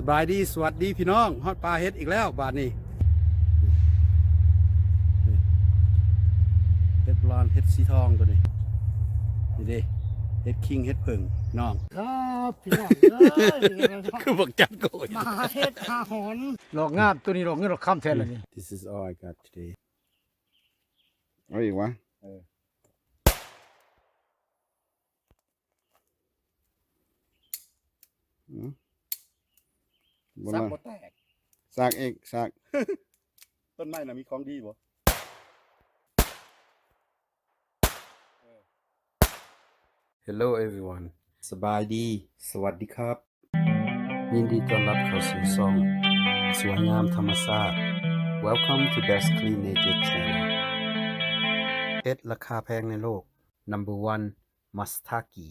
สบายดีสวัสดีพี่น้องฮอดปลาเฮ็ดอีกแล้วบาทนี้เฮ็ดบลอนเฮ็ดสีทองตัวนี้นี่เด้เฮ็ดคิงเฮ็ดเผิงน้องครับพี่น้องเอ้ยคือบอกจัดโกยมาเฮ็ดหาหอนดอกงามตัวนี้ดอกเงินดอกคำแทนเลยนี่ This is all I got today เอาอีกวะเอออื บ่ซักมาบ่แตกซากเอกซากต้นไม้น่ะมีของดีบ่ Hello everyone สบายดี สวัสดีครับ ยินดีต้อนรับเข้าสู่ช่องสวยงามธรรมชาติ Welcome to Best Clean Nature Channel เอ็ดราคาแพงในโลก Number one Mastaki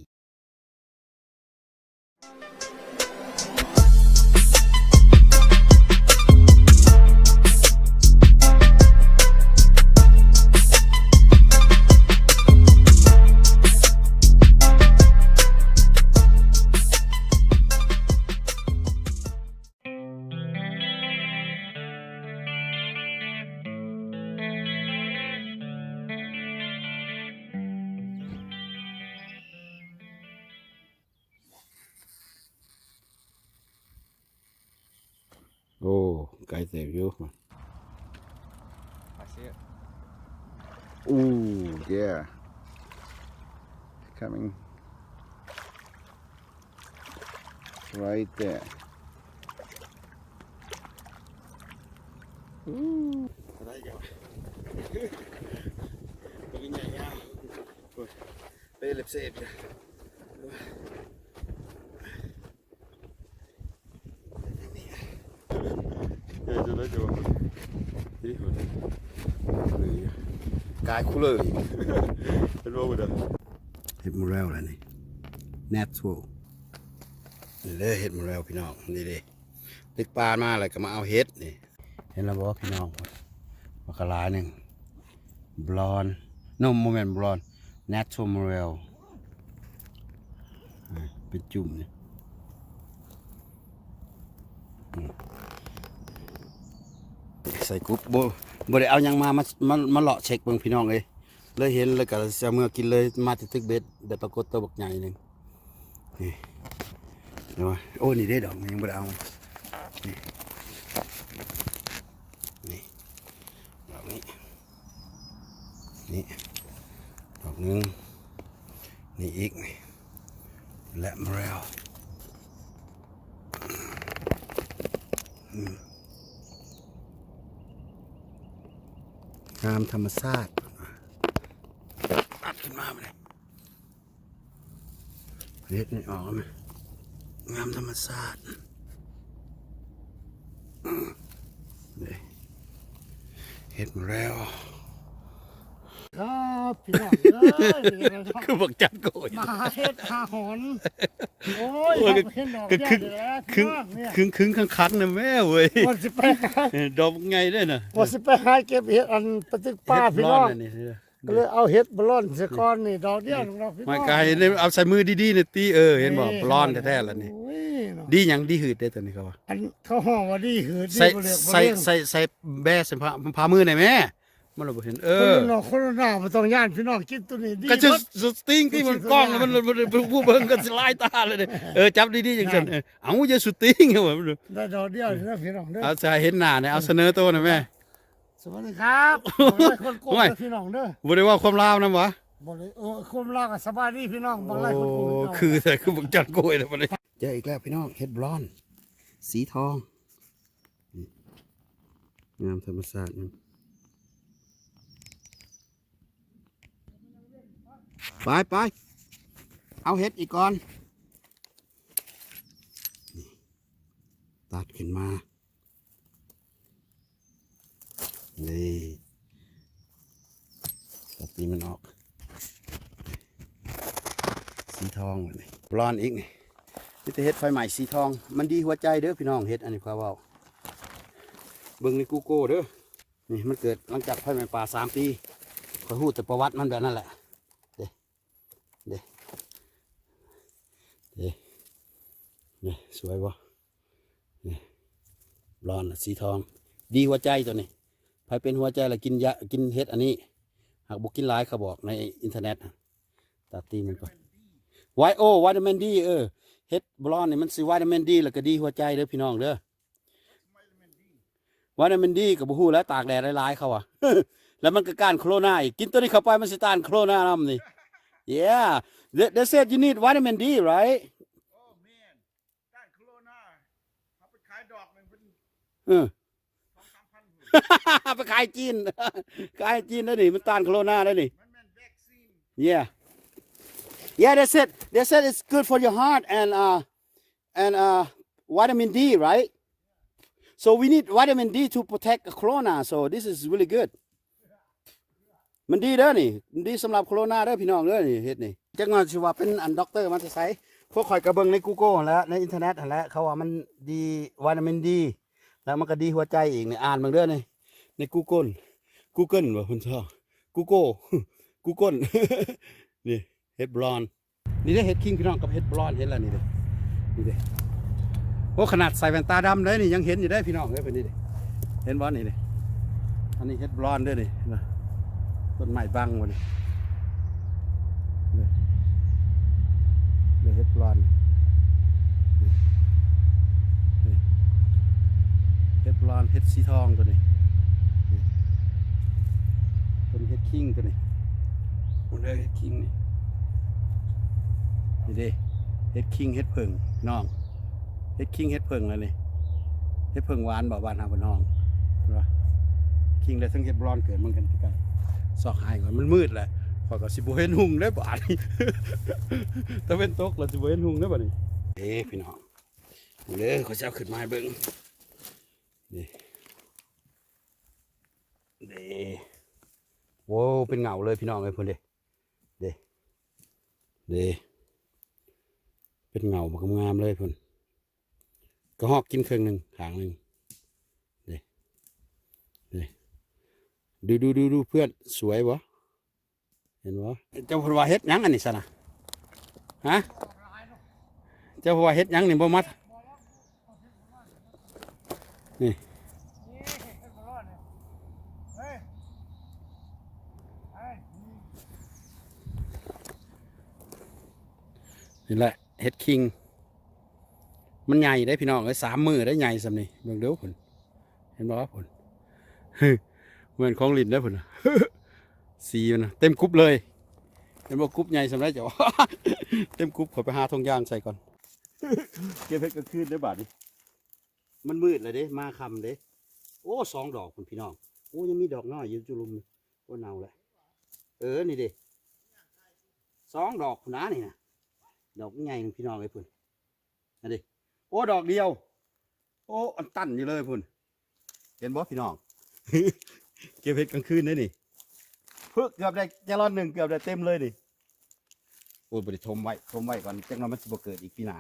โอ้ไกลเต็มอยู่ Ooh, yeah. Coming right there. อะไรกันตัวใหญ่ยาวไปเล็บเสพเลยเออจะได้ดูนี่มันนี่ กายคู่เลยเป็นว่าบุตรเห็ดมูเรลแล้วนี่ natural นี่เลยเห็ดมูเรลพี่น้องนี่เลยตึกปลามาอะไรก็มาเอาเห็ดนี่ เห็นแล้วบอกพี่น้องมากระลาหนึ่งบลอนนมโมเมนต์บลอน natural morel อ่าเป็นจุ่มเนี่ยอืม ใส่กรุ๊ปบ่บ่ได้เอาหยังมามามามาเลาะเช็คเบิ่งพี่น้องเลยเลยเห็นแล้วก็จะเมื่อกินเลยมาที่ตึกเบ็ดได้ปรากฏตัวบักใหญ่หนึ่งนี่เดี๋ยวโอ้นี่ได้ดอกยังบ่ได้เอานี่ดอกนี้นี่ดอกนึงนี่อีกนี่และมะเรวอื งามธรรมชาติปัดขึ้นมาเลยเล็ดนี่ออกไหมงามธรรมชาติเห็ดมาแล้ว ครับพี่น้องเอ้ยคือบอกจัดโกย มาเฮ็ดหาหอนโอ้ยโอ้ยครับเห็นดอกก็แย่คึกเดี๋ยวแล้วครึ่พี่งน้องเนี่ยครึ่งครึ่งคันคันๆนะแม่เว้ยว่าสิไปหาเออดอกไงได้น่ะว่าสิไปหาเก็บเห็ดอันปฏิกป้าพี่น้องเห็ดร้ะนี่ก็เลยเอาเห็ดบอลลอนสก้อนนี่ดอกเดียวของเราพี่น้องไม่ไกลเนี่ยเอาใส่มือดีๆเนี่ยตีเออเห็นบอกปลอนแท้ๆแล้วนี่ โอ้ยเนาะดีหยังดีหืดได้อตัวนี้เขาว่าอันเขาห้องว่าดีหืดดีใส่บ่เรียกบ่ใส่เรียกใส่ใส่แบ่ใส่ผ้าผ้ามือหน่อยแม่ มันเราบ่เห็นเอคนอละนอกคนละหน้าบ่ต้องย่านพี่น้องกินตัวนี้ดีก็จะเบิดสติ้งที่มันกล้องแล้วมันมันมันผู้เบิ่งก็สิลายตาเลยเด้อเออจับดีๆจังซั่นเออเอาอย่าสุดติ้งเอาไว้มันได้ดอกเดียวนะพี่น้องเด้อเอาใส่เห็นหน้าเนี่ยเอาเสนอตัวหน่อยแม่สวัสดีครับบ่ได้คนโกงโอ้ยเด้อพี่น้องเด้อบ่ได้ว่าความลาวนํวะบ่ได้เออคุมลาก็สบายดีพี่น้องบ่โอ้ไล่คนโกงพี่น้งคือแต่คือบักจัดโกยแล้วบ่ได้เจออีกแล้วพี่น้องเฮ็ดบลอน สีทองนี่งามธรรมชาติมัน ไปไปเอาเฮ็ดอีกก่อน ตัดขึ้นมานี่ตัดตีมันออก สีทองแบบนี้บลอนอีกนี่นี่จะเฮ็ดไฟใหม่สีทอง มันดีหัวใจเด้อพี่น้องเฮ็ดอันนี้ความว่าเบิ่งในกูโก้เด้อนี่มันเกิดหลังจากไฟไหม้ป่าสามปีคอยพูดแต่ประวัติมันแบบนั้นแหละ เด้เด้ เด้เด้สวยบ่นร้อนสีทอง ดีหัวใจตัวนี้ใครเป็นหัวใจแล้วกินยากินเฮ็ดอันนี้ หากบอกกินหลายเขาบอกในอินเทอร์เน็ตตัดตีมันก่อนไวโอวิตามินดีเออเฮ็ดบลอนนี่มันสิวิตามินดีแล้วก็ดีหัวใจเด้อพี่น้องเด้อวิตามินดีกับบูฮู้แล้วตากแดดหลายๆเขาอะแล้วมันก็การโคโรนาอีกกินตัวนี้เข้าไปมันสิต้านโคโรนานำนี่ yeah they, they said you need vitamin D right โอ้แม่นด้านโคโรนาเอาไปขายดอกหนึงเป็น เออ ไปขายจีน ขายจีนได้ดิมันต้านโคโรนาได้ดิ มันแม่นวัคซีน yeah yeah they said they said it's good for your heart and uh and uh vitamin D right so we need vitamin D to protect corona so this is really good มันดีเด้อนี่มันดีสำหรับโคโรนาเด้อพี่น้องเด้อนี่เฮ็ดนี่ จักงอนสิว่าเป็นอันด็อกเตอร์มาจะใช้พวกข่อยกระเบิงใน Google แล้วในอินเทอร์เน็ตหันแล้วเขาว่ามันดีวิตามินดี แล้วมันก็ดีหัวใจอีกเนี่ยอ่านบิ่งเด้อนี่ใน Google Google ว่าเพิ่นชอบ Google Google นี่เฮ็ดบลอนนี่เด้เฮ็ดคิงพี่น้องกับเฮ็ดบลอนเห็นแล้วนี่เด้นี่เด้โอ้ขนาดใส่แว่นตาดำเลยนี่ยังเห็นอยู่ได้พี่น้องเอ้ยเพิ่นนี่เด้เห็นบ่นี่เด้อันนี้เฮ็ดบลอนด้อนี่เห็นบ่ต้นไม้บังวันนี้เลย เลยเฮ็ดปลอนนี่นี่เฮ็ดลอนเฮ็ดสีทองตัวนี้นี่ต้นเฮ็ดคิงตัวนี้มันเลยเฮ็ดคิงนี่นี่ด้เฮ็ดคิงเฮ็ดเพิงน้องเฮ็ดคิงเฮ็ดเพิงเลยนี่เฮ็ดเพิงหวานบ่บ้านเฮาบ่น้องเห็นปะคิงและทั้งเฮ็ดบลอนเกิดเหมือนกันคือกันซอกหายก่อนมันมืดแหละ พอยก็สิบ่เห็นหุงได้บ่าดนี้ ตะเว้นตกแล้วสิบ่เห็นหุงได้บ่นี่เด้พี่น้องเด้อขอเจ้าขึ้นมาให้เบิ่งนี่เด้โว้เป็นเงาเลยพี่น้องเอ้ยเพิ่นเด้เด้เด้เป็นเงาบักงามเลยเพิ่นก็ฮอกกินเครึ่งหนึ่งขางหนึ่งเดูดูดูดูเพื่อนสวยบ่ เห็นบ่เจ้าพนว่าเฮ็ดหยังอันนี้ซะนะฮะเจ้าว่าเฮ็ดหยังนี่บ่มัดนี่นี่เฮ็ดบ่รอดเนี่ยเฮ้ยเฮ้ยนี่แหละเฮ็ดคิง มันใหญ่ได้พี่น้องเอ้ยสามมือได้ใหญ่สำนี่เบิ่งเด้อพุ่นเห็นบ่พุ่นเหมือนของลินได้อพุ่นน่ะ สีมันน่ะเต็มคุบเลยเห็นบ่คุบใหญ่สำไรเจ้าเต็มคุบขอไปหาทงยางใส่ก่อน เก็บเฮ็ดกลางคืนได้บาดนี้มันมืดเลยเด้ มาคำเด้ โอ้สองดอกคุณพี่น้อง โอ้ยังมีดอกน้อยอยู่จุลุมนี่โอ้เน่าแหละเออ นี่เด้สองดอกพุ่นนะนี่นะดอกใหญ่หนึ่งพี่น้องเลยพุ่นนั่นดิโอ้ดอกเดียว โอ้อันตันอยู่เลยพุ่นเห็นบ่พี่น้อง เก็บเห็ดกลางคืนได้นี่ เพื่อเกือบได้แกลลอนหนึ่งเกือบได้เต็มเลยดิโอ้ยบริทมไว้ทมไว้ก่อนจังเรามันจะเกิดอีกปีหนา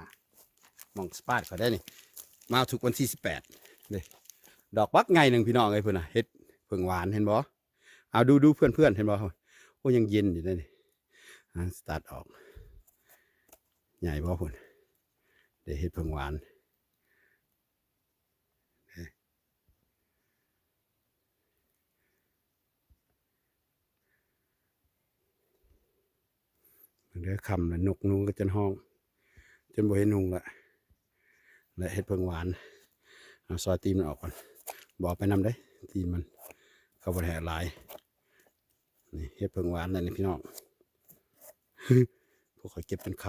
มองสปาดเขาได้นี่ มาทุกวันที่สิบแปดเลยดอกบักไงหนึ่งพี่น้องไอ้เพื่อนน่ะเฮ็ดเพิ่งหวานเห็นบ่เอาดูดูเพื่อนเพื่อนเห็นบ่โอ้ยังเย็นอยู่ได้นี่อ่าสตาร์ทออก ใหญ่บ่เพุ่อนเดี๋ยวเฮ็ดเพิ่งหวานเด้มัน เด้อคำละนกนูก็จนห้อง จนบ่เห็นหุงละและเห็ดเพิงหวานเอาซอยตีนมันออกก่อนบอกไปนำได้ตีนมันเข้าไปแห่หลายนี่เห็ดเพิงหวานนั่นนี่พี่น้องพวกเขาเก็บเป็นค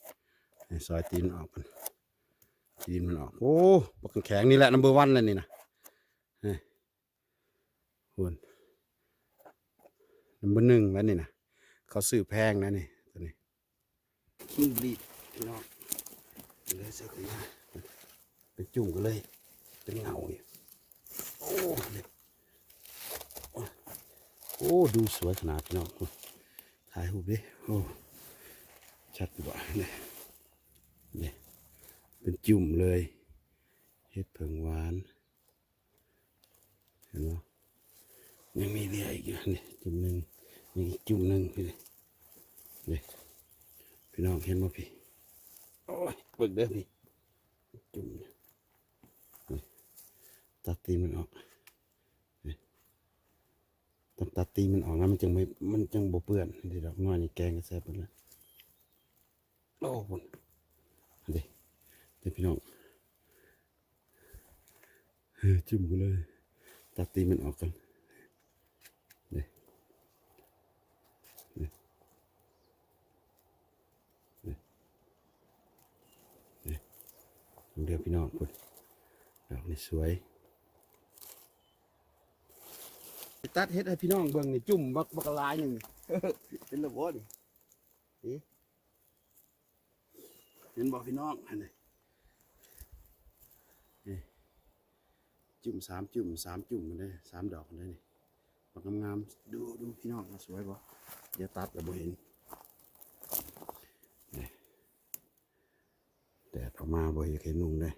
ำให้ซอยตีนมันออกกันตีนมันออก โอ้ปกแข็งนี่แหละนัมเบอร์วันเลยนี่นะนี่หุ่นนัมเบอร์หนึ่งแล้วนี่นะเขาซื้อแพงนะนี่ กิ้งบลีดพี่น้องเลยเสือขึ้นมาเป็นจุ่มกันเลย เป็นเงาอยู่โอ้เลยโอ้ดูสวยขนาดพี่น้องถ่ายรูปดิโอ้ชัดกว่าเนี่ยเนี่ยเป็นจุ่มเลยเห็ดเผิงหวาน เห็นไหมยังมีเรียอีกอยู่นี่จุ่มหนึ่งมีจุ่มหนึ่งพี่เลยเนี่ย พี่น้องเห็นไหมพี่โอ้ยเบิกเด้อพี่จุ่มเนี่ยนี่ตัดตีนมันออกนี่ต้องตัดตีนมันออกนะมันจึงไม่มันจึงบ่เปื้อนเดี๋ยวดอกน้อยนี่แกงก็แซ่บหมดแล้วโอ้พุ่นอันนี้เดี๋ยวพี่น้องเฮ้ยจุ่มกันเลยตัดตีนมันออกกันนี่นี่นี่นี่ เดี๋ยวพี่น้องพุ่นดอกนี่สวยไปตัดเฮ็ดให้พี่น้องเบิ่งนี่จุ่มบักบักลายหนึ่งเป็นระบบนี่นี่เห็นบอกพี่น้องอันนี้นี่จุ่มสามจุ่มสามจุ่มมันได้สามดอกมันได้นี่บักงามๆดูดูพี่น้องสวยบ่เดี๋ยวตัดแล้วบ่เห็นนี่ แดดออกมาบ่เห็นเห็นนุ่งได้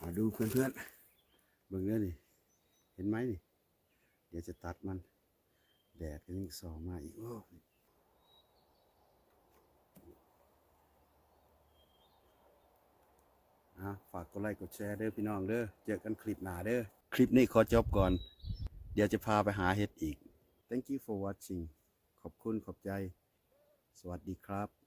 มาดูเพื่อนๆเบิ่งเด้อนี่ เห็นไหมนี่ เดี๋ยวจะตัดมัน แดดก็ยังส่องมาอีกโอ้อะฝากกดไลค์กดแชร์เด้อพี่น้องเด้อ เจอกันคลิปหน้าเด้อ คลิปนี้ขอจบก่อน เดี๋ยวจะพาไปหาเห็ดอีก thank you for watching ขอบคุณขอบใจ สวัสดีครับ